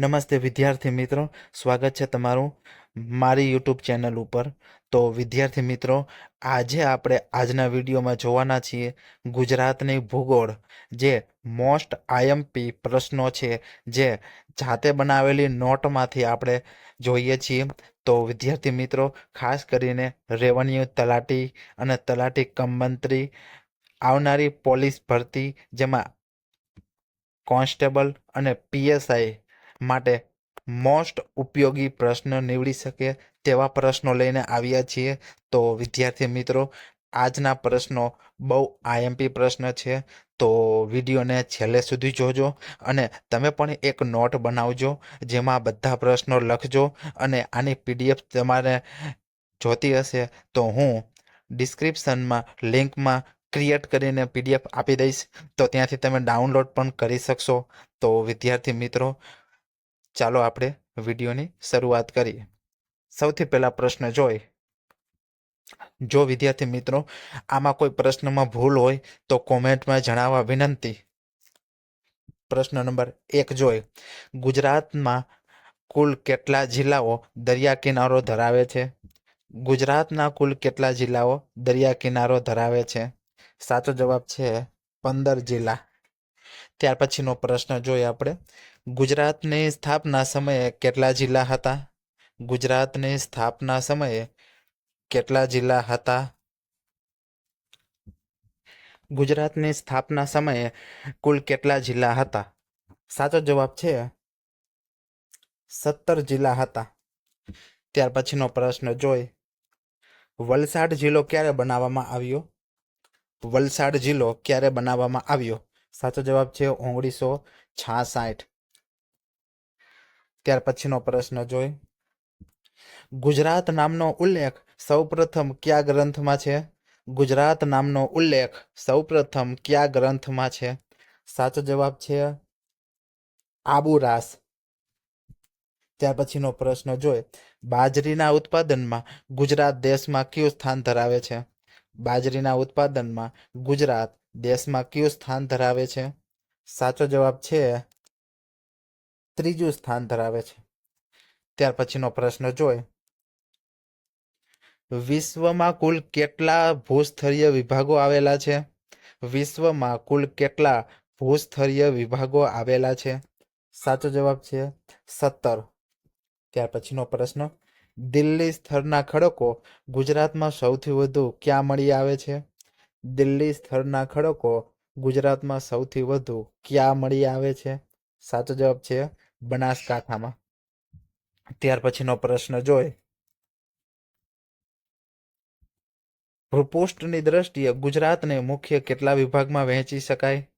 નમસ્તે વિદ્યાર્થી મિત્રો, સ્વાગત છે તમારું મારી યુટ્યુબ ચેનલ ઉપર. તો વિદ્યાર્થી મિત્રો, આજે આપણે આજના વિડીયોમાં જોવાના છીએ ગુજરાતની ભૂગોળ, જે મોસ્ટ આઈએમપી પ્રશ્નો છે, જે જાતે બનાવેલી નોટમાંથી આપણે જોઈએ છીએ. તો વિદ્યાર્થી મિત્રો, ખાસ કરીને રેવન્યુ તલાટી અને તલાટી કમ મંત્રી આવનારી પોલીસ ભરતી, જેમાં કોન્સ્ટેબલ અને પીએસઆઈ માટે મોસ્ટ ઉપયોગી પ્રશ્ન નીવડી શકે તેવા પ્રશ્નો લઈને આવ્યા છીએ. તો વિદ્યાર્થી મિત્રો, આજના પ્રશ્નો બહુ આઈએમપી પ્રશ્ન છે. તો વિડીયોને છેલ્લે સુધી જોજો અને તમે પણ એક નોટ બનાવજો જેમાં બધા પ્રશ્નો લખજો અને આની પીડીએફ તમારે જોતી હશે તો હું ડિસ્ક્રિપ્શનમાં લિંકમાં ક્રિએટ કરીને પીડીએફ આપી દઈશ. તો ત્યાંથી તમે ડાઉનલોડ પણ કરી શકશો. તો વિદ્યાર્થી મિત્રો ચાલો આપણે વિડીયોની શરૂઆત કરીએ. સૌથી પહેલા પ્રશ્ન જોઈ. જો વિદ્યાર્થી મિત્રો આમાં કોઈ પ્રશ્નમાં ભૂલ હોય તો કોમેન્ટમાં જણાવવા વિનંતી. પ્રશ્ન નંબર એક જોઈ. ગુજરાતમાં કુલ કેટલા જિલ્લાઓ દરિયા કિનારો ધરાવે છે? ગુજરાતના કુલ કેટલા જિલ્લાઓ દરિયા કિનારો ધરાવે છે? સાચો જવાબ છે પંદર જિલ્લા. ત્યાર પછીનો પ્રશ્ન જોઈએ આપણે. ગુજરાતની સ્થાપના સમયે કેટલા જિલ્લા હતા? ગુજરાતની સ્થાપના સમયે કેટલા જિલ્લા હતા? ગુજરાતની સ્થાપના સમયે કુલ કેટલા જિલ્લા હતા? સાચો જવાબ છે સત્તર જિલ્લા હતા. ત્યાર પછીનો પ્રશ્ન જોઈ. વલસાડ જિલ્લો ક્યારે બનાવવામાં આવ્યો? વલસાડ જિલ્લો ક્યારે બનાવવામાં આવ્યો? સાચો જવાબ છે ઓગણીસો છાસઠ. ત્યાર પછીનો પ્રશ્ન જોઈ. ગુજરાત નામનો ઉલ્લેખ સૌપ્રથમ કયા ગ્રંથમાં છે? ગુજરાત નામનો ઉલ્લેખ સૌપ્રથમ કયા ગ્રંથમાં છે? સાચો જવાબ છે આબુરાસ ત્યાર પછીનો પ્રશ્ન જોઈ. બાજરીના ઉત્પાદનમાં ગુજરાત દેશમાં કયું સ્થાન ધરાવે છે? બાજરીના ઉત્પાદનમાં ગુજરાત દેશમાં કયું સ્થાન ધરાવે છે? સાચો જવાબ છે ત્રીજું સ્થાન ધરાવે છે. ત્યાર પછીનો પ્રશ્ન જોઈએ વિશ્વમાં કુલ કેટલા ભૂસ્તરીય વિભાગો આવેલા છે? વિશ્વમાં કુલ કેટલા ભૂસ્તરીય વિભાગો આવેલા છે? સાચો જવાબ છે સત્તર. ત્યાર પછીનો પ્રશ્ન. દિલ્હી સ્થળના ખડકો ગુજરાતમાં સૌથી વધુ ક્યાં મળી આવે છે? દિલ્હી સ્થળના ખડકો ગુજરાતમાં સૌથી વધુ ક્યાં મળી આવે છે? સાચો જવાબ છે બનાસકાંઠામાં. ત્યાર પછીનો પ્રશ્ન જોઈ. ભૂપૃષ્ઠની દ્રષ્ટિએ ગુજરાતને મુખ્ય કેટલા વિભાગમાં વહેંચી શકાય?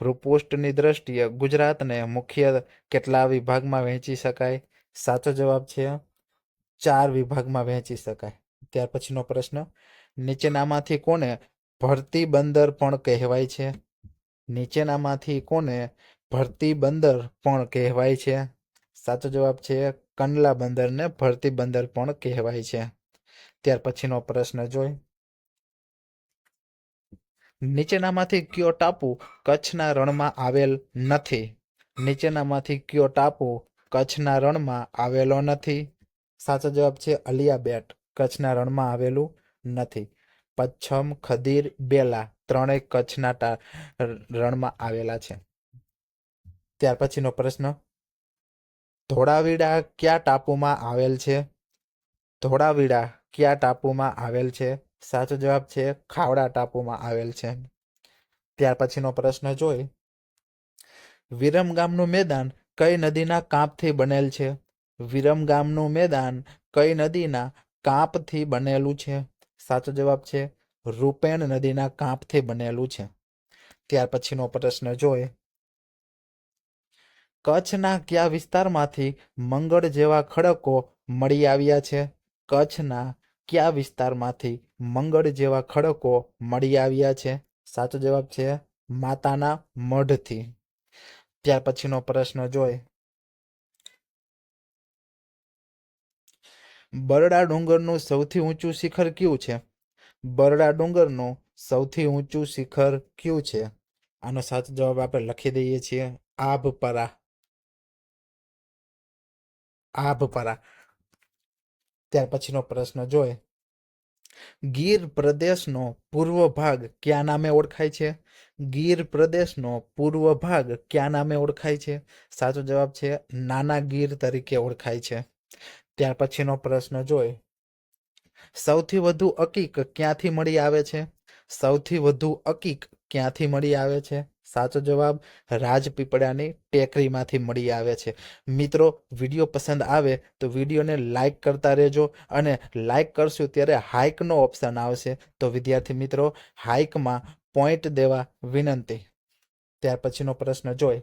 ભૂપૃષ્ઠની દ્રષ્ટિએ ગુજરાતને મુખ્ય કેટલા વિભાગમાં વહેંચી શકાય? સાચો જવાબ છે, ચાર વિભાગમાં વહેંચી શકાય. ત્યાર પછીનો પ્રશ્ન, નીચેનામાંથી કોને ભરતી બંદર પણ કહેવાય છે? નીચેનામાંથી કોને ભરતી બંદર પણ કહેવાય છે. સાચો જવાબ છે કંડલા બંદરને ભરતી બંદર પણ કહેવાય છે. ત્યાર પછીનો પ્રશ્ન જોઈ. નીચેનામાંથી કયો ટાપુ કચ્છના રણમાં આવેલ નથી? નીચેનામાંથી કયો ટાપુ કચ્છના રણમાં આવેલો નથી? સાચો જવાબ છે અલિયા બેટ કચ્છના રણમાં આવેલું નથી. પચ્છમ ખદીર બેલા, ત્રણેય કચ્છના રણમાં આવેલા છે. ત્યાર પછીનો પ્રશ્ન. ધોળાવીડા કયા ટાપુમાં આવેલ છે? ધોળાવીડા કયા ટાપુમાં આવેલ છે? સાચો જવાબ છે ખાવડા ટાપુમાં આવેલ છે. ત્યાર પછીનો પ્રશ્ન જોઈ. વિરમ ગામનું મેદાન કઈ નદીના કાંપથી બનેલ છે? વિરમ ગામનું મેદાન કઈ નદીના કાંપથી બનેલું છે? સાચો જવાબ છે રૂપેણ નદીના કાંપથી બનેલું છે. ત્યાર પછીનો પ્રશ્ન જોઈ. કચ્છના કયા વિસ્તારમાંથી મંગળ જેવા ખડકો મળી આવ્યા છે? કચ્છના કયા વિસ્તારમાંથી મંગળ જેવા ખડકો મળી આવ્યા છે? સાચો જવાબ છે માતાના મઢથી. ત્યાર પછીનો પ્રશ્ન જોઈ. બરડા ડુંગરનું સૌથી ઊંચું શિખર કયું છે? બરડા ડુંગરનું સૌથી ઊંચું શિખર કયું છે? આનો સાચો જવાબ આપણે લખી દઈએ છીએ આભપરા. આભપરા ત્યાર પછીનો પ્રશ્ન જોઈએ ગીર પ્રદેશનો પૂર્વ ભાગ કયા નામે ઓળખાય છે ગીર પ્રદેશનો પૂર્વ ભાગ કયા નામે ઓળખાય છે સાચો જવાબ છે નાના ગીર તરીકે ઓળખાય છે ત્યાર પછીનો પ્રશ્ન જોઈ સૌથી વધુ અકીક ક્યાંથી મળી આવે છે સૌથી વધુ અકીક ક્યાંથી મળી આવે છે? સાચો જવાબ, રાજપીપળાની ટેકરીમાંથી મળી આવે છે. મિત્રો, વીડિયો પસંદ આવે તો વિડીયોને લાઇક કરતા રહેજો અને લાઇક કરશું ત્યારે હાઇકનો ઓપ્શન આવશે. તો વિદ્યાર્થી મિત્રો, હાઇકમાં પોઈન્ટ દેવા વિનંતી. ત્યાર પછીનો પ્રશ્ન જોઈ.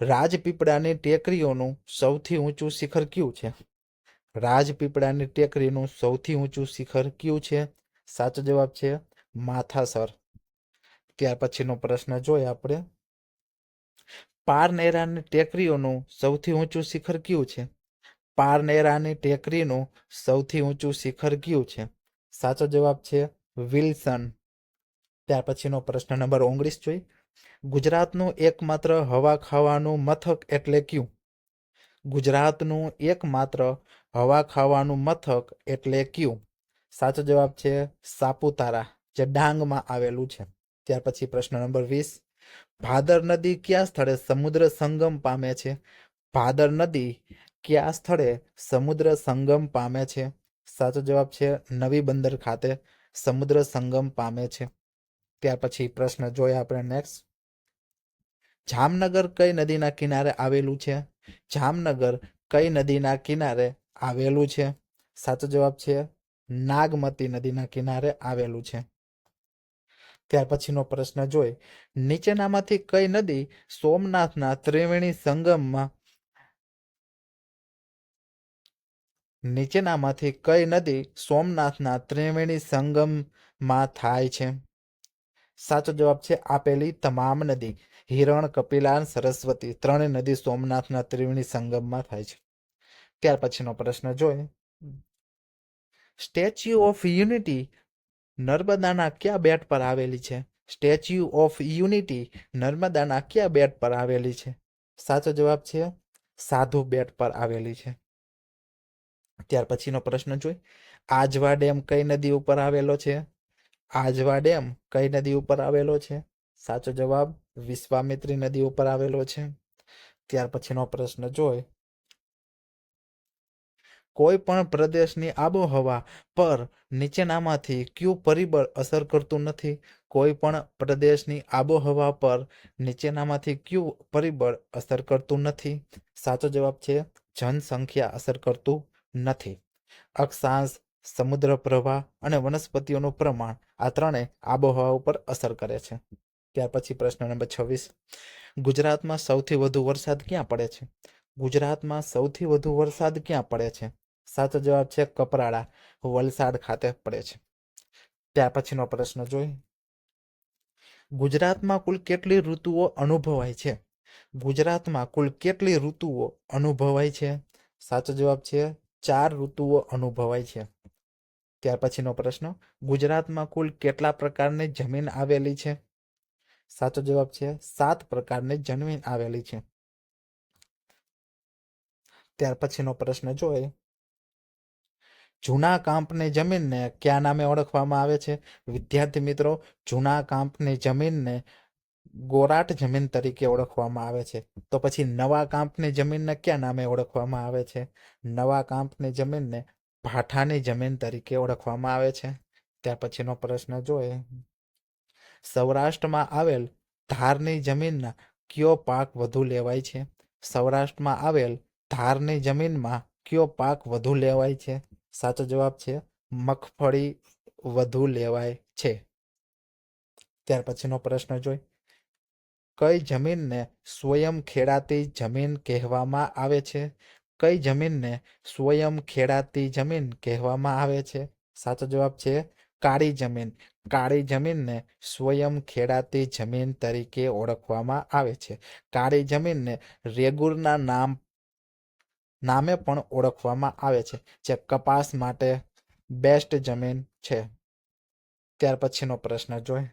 રાજપીપળાની ટેકરીઓનું સૌથી ઊંચું શિખર કયું છે? રાજપીપળાની ટેકરીનું સૌથી ઊંચું શિખર કયું છે? સાચો જવાબ છે, માથાસર. ત્યાર પછીનો પ્રશ્ન જોઈએ આપણે. પારનેરાની ટેકરીઓનું સૌથી ઊંચું શિખર કયું છે? પારનેરાની ટેકરીનું સૌથી ઊંચું શિખર કયું છે? સાચો જવાબ છે વિલ્સન. ત્યાર પછીનો પ્રશ્ન નંબર ઓગણીસ જોઈ ગુજરાતનું એકમાત્ર હવા ખાવાનું મથક એટલે કયું? ગુજરાતનું એકમાત્ર હવા ખાવાનું મથક એટલે કયું? સાચો જવાબ છે સાપુતારા, જે ડાંગમાં આવેલું છે. ત્યાર પછી પ્રશ્ન નંબર વીસ. ભાદર નદી કયા સ્થળે સમુદ્ર સંગમ પામે છે? ભાદર નદી કયા સ્થળે સમુદ્ર સંગમ પામે છે? સાચો જવાબ છે નવી બંદર ખાતે સમુદ્ર સંગમ પામે છે. ત્યાર પછી પ્રશ્ન જોઈએ આપણે નેક્સ્ટ જામનગર કઈ નદીના કિનારે આવેલું છે? જામનગર કઈ નદીના કિનારે આવેલું છે? સાચો જવાબ છે નાગમતી નદીના કિનારે આવેલું છે. ત્યાર પછીનો પ્રશ્ન જોઈ. નીચેનામાંથી કઈ નદી સોમનાથના ત્રિવેણી સંગમમાં નીચેનામાંથી કઈ નદી સોમનાથના ત્રિવેણી સંગમમાં થાય છે? સાચો જવાબ છે આપેલી તમામ નદી. હિરણ, કપિલાન, સરસ્વતી ત્રણેય નદી સોમનાથના ત્રિવેણી સંગમમાં થાય છે. ત્યાર પછીનો પ્રશ્ન જોઈએ સ્ટેચ્યુ ઓફ યુનિટી નર્મદાના કયા બેટ પર આવેલી છે? સ્ટેચ્યુ ઓફ યુનિટી નર્મદાના કયા બેટ પર આવેલી છે? સાચો જવાબ છે સાધુ બેટ પર આવેલી છે. ત્યાર પછીનો પ્રશ્ન જોઈ. આજવા ડેમ કઈ નદી ઉપર આવેલો છે? આજવા ડેમ કઈ નદી ઉપર આવેલો છે? સાચો જવાબ વિશ્વામિત્રી નદી ઉપર આવેલો છે. ત્યાર પછીનો પ્રશ્ન જોઈ. કોઈ પણ પ્રદેશની આબોહવા પર નીચેનામાંથી કયું પરિબળ અસર કરતું નથી? કોઈ પણ પ્રદેશની આબોહવા પર નીચેનામાંથી કયું પરિબળ અસર કરતું નથી? સાચો જવાબ છે, જનસંખ્યા અસર કરતું નથી. અક્ષાંશ, સમુદ્ર પ્રવાહ અને વનસ્પતિઓનું પ્રમાણ આ ત્રણેય આબોહવા ઉપર અસર કરે છે. ત્યાર પછી પ્રશ્ન નંબર છવ્વીસ. ગુજરાતમાં સૌથી વધુ વરસાદ ક્યાં પડે છે? ગુજરાતમાં સૌથી વધુ વરસાદ ક્યાં પડે છે? સાચો જવાબ છે કપરાડા વલસાડ ખાતે પડે છે. ત્યાર પછીનો પ્રશ્ન જોઈ. ગુજરાતમાં કુલ કેટલી ઋતુઓ અનુભવાય છે? ગુજરાતમાં કુલ કેટલી ઋતુઓ અનુભવાય છે? સાચો જવાબ છે, ચાર ઋતુઓ અનુભવાય છે. ત્યાર પછીનો પ્રશ્ન, ગુજરાતમાં કુલ કેટલા પ્રકારની જમીન આવેલી છે? સાચો જવાબ છે, સાત પ્રકારની જમીન આવેલી છે. ત્યાર પછીનો પ્રશ્ન જોઈએ જૂના કાંપની જમીનને કયા નામે ઓળખવામાં આવે છે? વિદ્યાર્થી મિત્રો, જૂના કાંપની જમીનને ગોરાટ જમીન તરીકે ઓળખવામાં આવે છે. તો પછી નવા કાંપની જમીનને કયા નામે ઓળખવામાં આવે છે? નવા કાંપની જમીનને ભાઠાની જમીન તરીકે ઓળખવામાં આવે છે. ત્યાર પછીનો પ્રશ્ન જોઈએ. સૌરાષ્ટ્રમાં આવેલ ધારની જમીનના કયો પાક વધુ લેવાય છે? સૌરાષ્ટ્રમાં આવેલ ધારની જમીનમાં કયો પાક વધુ લેવાય છે? સાચો જવાબ છે, મગફળી વધુ લેવાય છે. ત્યાર પછીનો પ્રશ્ન જોઈ. કઈ જમીનને સ્વયં ખેડાતી જમીન કહેવામાં આવે છે? કઈ જમીનને સ્વયં ખેડાતી જમીન કહેવામાં આવે છે? સાચો જવાબ છે, કાળી જમીન. કાળી જમીનને સ્વયં ખેડાતી જમીન તરીકે ઓળખવામાં આવે છે. કાળી જમીનને રેગુરના નામ નામે પણ ઓળખવામાં આવે છે, જે કપાસ માટે બેસ્ટ જમીન છે. ત્યાર પછીનો પ્રશ્ન જોઈ.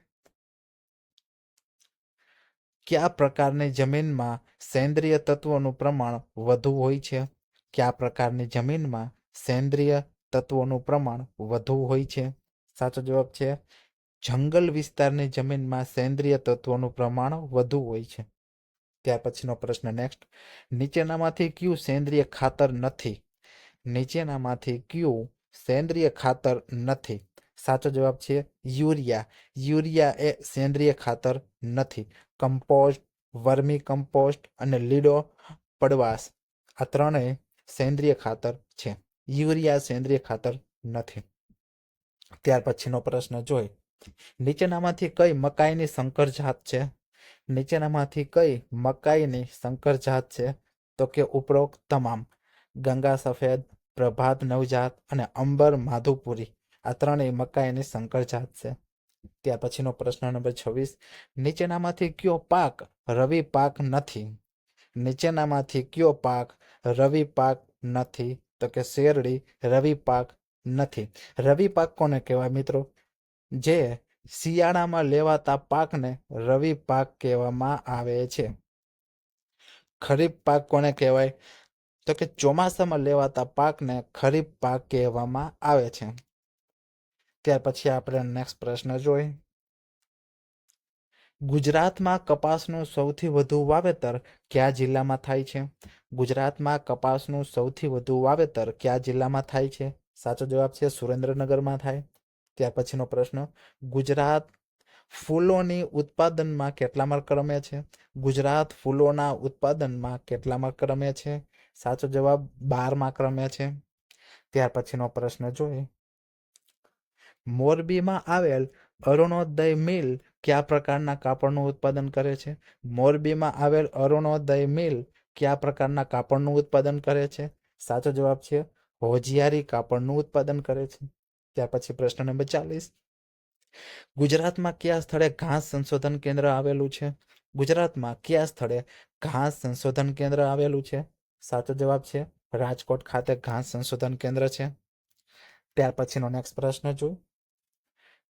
કયા પ્રકારની જમીનમાં સેન્દ્રિય તત્વોનું પ્રમાણ વધુ હોય છે? કયા પ્રકારની જમીનમાં સેન્દ્રિય તત્વોનું પ્રમાણ વધુ હોય છે? સાચો જવાબ છે, જંગલ વિસ્તારની જમીનમાં સેન્દ્રિય તત્વોનું પ્રમાણ વધુ હોય છે. ત્યાર પછીનો પ્રશ્ન નેક્સ્ટ નીચેનામાંથી કયું સેન્દ્રિય ખાતર નથી? નીચેનામાંથી કયું સેન્દ્રિય ખાતર નથી? સાચો જવાબ છે યુરિયા. યુરિયા એ સેન્દ્રિય ખાતર નથી. કમ્પોસ્ટ, વર્મી કમ્પોસ્ટ અને લીડો પડવાશ આ ત્રણેય સેન્દ્રિય ખાતર છે. યુરિયા સેન્દ્રિય ખાતર નથી. ત્યાર પછીનો પ્રશ્ન જોઈ. નીચેનામાંથી કઈ મકાઈની સંકર જાત છે? નીચેનામાંથી કઈ મકાઈની સંકર જાત છે? તો કે ઉપરોક્ત તમામ. ગંગા સફેદ, પ્રભાત નવજાત અને અંબર માધુપુરી. આ ત્રણેય મકાઈની સંકર જાત છે. ત્યાર પછીનો પ્રશ્ન નંબર છવ્વીસ. નીચેનામાંથી કયો પાક રવિ પાક નથી? નીચેનામાંથી કયો પાક રવિ પાક નથી? તો કે શેરડી રવિ પાક નથી. રવિ પાક કોને કહેવાય મિત્રો? જે શિયાળામાં લેવાતા પાકને રવિ પાક કહેવામાં આવે છે. ખરીફ પાક કોને કહેવાય? તો કે ચોમાસામાં લેવાતા પાકને ખરીફ પાક કહેવામાં આવે છે. ત્યાર પછી આપણે નેક્સ્ટ પ્રશ્ન જોઈ ગુજરાતમાં કપાસનું સૌથી વધુ વાવેતર કયા જિલ્લામાં થાય છે? ગુજરાતમાં કપાસનું સૌથી વધુ વાવેતર કયા જિલ્લામાં થાય છે? સાચો જવાબ છે સુરેન્દ્રનગરમાં થાય. ત્યાર પછીનો પ્રશ્ન, ગુજરાત ફૂલોની ઉત્પાદનમાં કેટલામાં ક્રમે છે? ગુજરાત ફૂલોના ઉત્પાદનમાં કેટલામાં ક્રમે છે? સાચો જવાબ બારમાં ક્રમે છે. ત્યાર પછીનો પ્રશ્ન જોઈએ. મોરબીમાં આવેલ અરુણોદય મિલ કયા પ્રકારના કાપડનું ઉત્પાદન કરે છે? મોરબીમાં આવેલ અરુણોદય મિલ કયા પ્રકારના કાપડનું ઉત્પાદન કરે છે? સાચો જવાબ છે, હોજિયારી કાપડનું ઉત્પાદન કરે છે. ત્યાર પછી પ્રશ્ન નંબર ચાલીસ. ગુજરાતમાં કયા સ્થળે ઘાસ સંશોધન કેન્દ્ર આવેલું છે? ગુજરાતમાં કયા સ્થળે ઘાસ સંશોધન કેન્દ્ર આવેલું છે? સાચો જવાબ છે રાજકોટ ખાતે ઘાસ સંશોધન કેન્દ્ર છે. ત્યાર પછીનો નેક્સ્ટ પ્રશ્ન જોઈ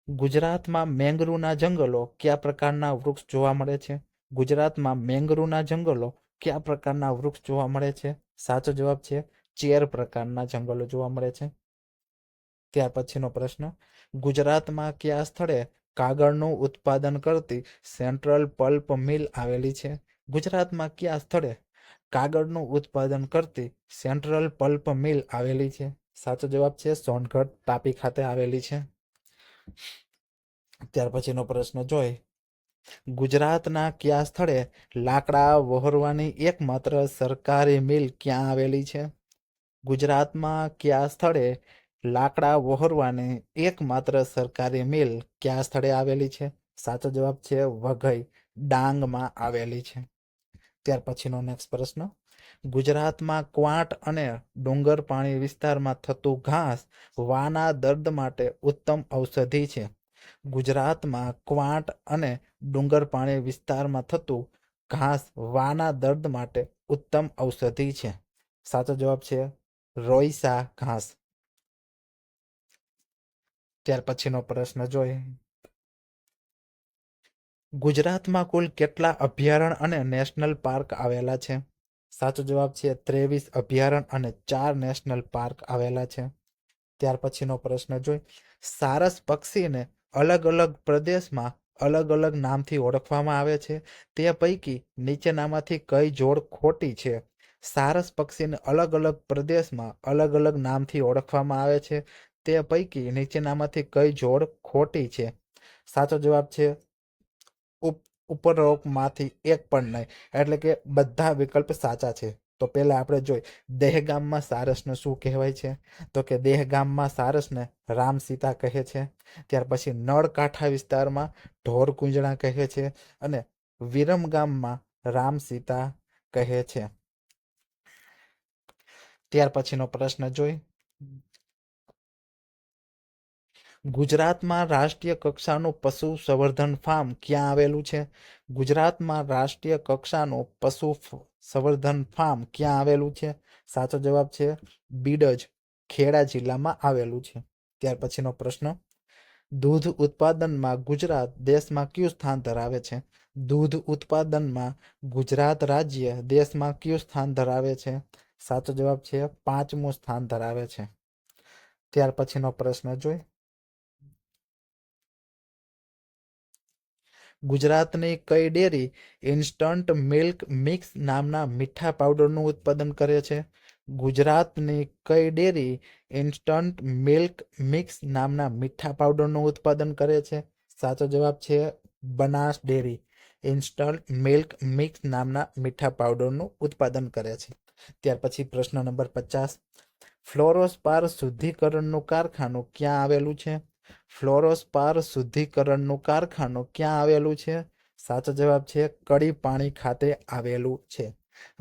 ગુજરાતમાં મેંગરૂના જંગલો કયા પ્રકારના વૃક્ષ જોવા મળે છે? ગુજરાતમાં મેંગરૂના જંગલો કયા પ્રકારના વૃક્ષ જોવા મળે છે? સાચો જવાબ છે ચેર પ્રકારના જંગલો જોવા મળે છે. ત્યાર પછીનો પ્રશ્ન. ગુજરાતમાં કયા સ્થળે કાગળનું ઉત્પાદન કરતી સેન્ટ્રલ પલ્પ મિલ આવેલી છે? ગુજરાતમાં કયા સ્થળે કાગળનું ઉત્પાદન કરતી સેન્ટ્રલ પલ્પ મિલ આવેલી છે? સાચો જવાબ છે સોનગઢ, તાપી ખાતે આવેલી છે. ત્યાર પછીનો પ્રશ્ન જોઈ. ગુજરાતના કયા સ્થળે લાકડા વહોરવાની એકમાત્ર સરકારી મિલ ક્યાં આવેલી છે? ગુજરાતમાં કયા સ્થળે લાકડા વહોરવાની એકમાત્ર સરકારી મિલ કયા સ્થળે આવેલી છે? સાચો જવાબ છે વઘઈ, ડાંગમાં આવેલી છે. ત્યાર પછીનો નેક્સ્ટ પ્રશ્ન. ગુજરાતમાં ક્વાંટ અને ડુંગર પાણી વિસ્તારમાં થતું ઘાસ વાના દર્દ માટે ઉત્તમ ઔષધિ છે. ગુજરાતમાં ક્વાંટ અને ડુંગર પાણી વિસ્તારમાં થતું ઘાસ વાના દર્દ માટે ઉત્તમ ઔષધિ છે. સાચો જવાબ છે રોઈસા ઘાસ. ત્યાર પછીનો પ્રશ્ન જોઈએ. ગુજરાતમાં કુલ કેટલા અભયારણ્ય અને નેશનલ પાર્ક આવેલા છે? સાચો જવાબ છે ત્રેવીસ અભયારણ્ય અને ચાર નેશનલ પાર્ક આવેલા છે. ત્યાર પછીનો પ્રશ્ન જોઈ સારસ પક્ષીને અલગ અલગ પ્રદેશમાં અલગ અલગ નામથી ઓળખવામાં આવે છે. તે પૈકી નીચેનામાંથી કઈ જોડ ખોટી છે? સારસ પક્ષીને અલગ અલગ પ્રદેશમાં અલગ અલગ નામથી ઓળખવામાં આવે છે. તે પૈકી નીચેનામાંથી કઈ જોડ ખોટી છે? સાચો જવાબ છે, ઉપ- ઉપરોક્તમાંથી એક પણ નહીં. એટલે કે બધા વિકલ્પ સાચા છે. તો પહેલા આપણે જોઈ, દેહગામમાં સારસને શું કહેવાય છે? તો કે દેહગામમાં સારસને રામ સીતા કહે છે. ત્યાર પછી નળકાંઠા વિસ્તારમાં ઢોર કુંજણા કહે છે અને વિરમગામમાં રામ સીતા કહે છે. ત્યાર પછીનો પ્રશ્ન જોઈ ગુજરાતમાં રાષ્ટ્રીય કક્ષાનું પશુ સંવર્ધન ફાર્મ ક્યાં આવેલું છે? ગુજરાતમાં રાષ્ટ્રીય કક્ષાનું પશુ સંવર્ધન ફાર્મ ક્યાં આવેલું છે? સાચો જવાબ છે બીડજ, ખેડા જિલ્લામાં આવેલું છે. ત્યાર પછીનો પ્રશ્ન. દૂધ ઉત્પાદનમાં ગુજરાત દેશમાં કયું સ્થાન ધરાવે છે? દૂધ ઉત્પાદનમાં ગુજરાત રાજ્ય દેશમાં કયું સ્થાન ધરાવે છે? સાચો જવાબ છે પાંચમું સ્થાન ધરાવે છે. ત્યાર પછીનો પ્રશ્ન જોઈ. ગુજરાતની કઈ ડેરી ઇન્સ્ટન્ટ મિલ્ક મિક્સ નામના મીઠા પાવડરનું ઉત્પાદન કરે છે? ગુજરાતની કઈ ડેરી ઇન્સ્ટન્ટ મિલ્ક મિક્સ નામના મીઠા પાવડરનું ઉત્પાદન કરે છે? સાચો જવાબ છે Banas dairy. Instant milk mix નામના મીઠા પાવડરનું ઉત્પાદન કરે છે. ત્યાર પછી પ્રશ્ન નંબર પચાસ. ફ્લોરોસ્પાર શુદ્ધિકરણનું કારખાનું ક્યાં આવેલું છે? ફ્લોરોસ્પાર શુદ્ધિકરણનું કારખાનું ક્યાં આવેલું છે? સાચો જવાબ છે કડી પાણી ખાતે આવેલું છે.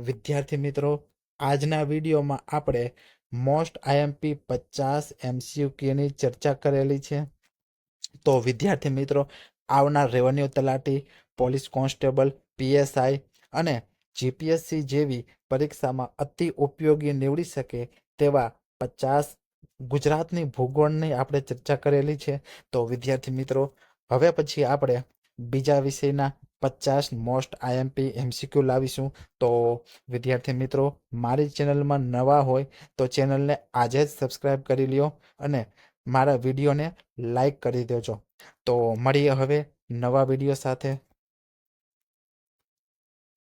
વિદ્યાર્થી મિત્રો, આજના વિડીયોમાં આપણે મોસ્ટ આઈએમપી પચાસ એમસીયુકેની ચર્ચા કરેલી છે. તો વિદ્યાર્થી મિત્રો, આવનાર રેવન્યુ તલાટી, પોલીસ કોન્સ્ટેબલ, પીએસઆઈ અને જીપીએસસી જેવી પરીક્ષામાં અતિ ઉપયોગી નીવડી શકે તેવા પચાસ ગુજરાતની ભૂગોળની આપણે ચર્ચા કરેલી છે. તો વિદ્યાર્થી મિત્રો, હવે પછી આપણે બીજા વિષયના પચાસ મોસ્ટ આઈએમપી એમસીક્યુ લાવીશું. તો વિદ્યાર્થી મિત્રો, મારી ચેનલમાં નવા હોય તો ચેનલને આજે જ સબસ્ક્રાઈબ કરી લ્યો અને મારા વિડીયોને લાઈક કરી દેજો. તો મળીએ હવે નવા વીડિયો સાથે.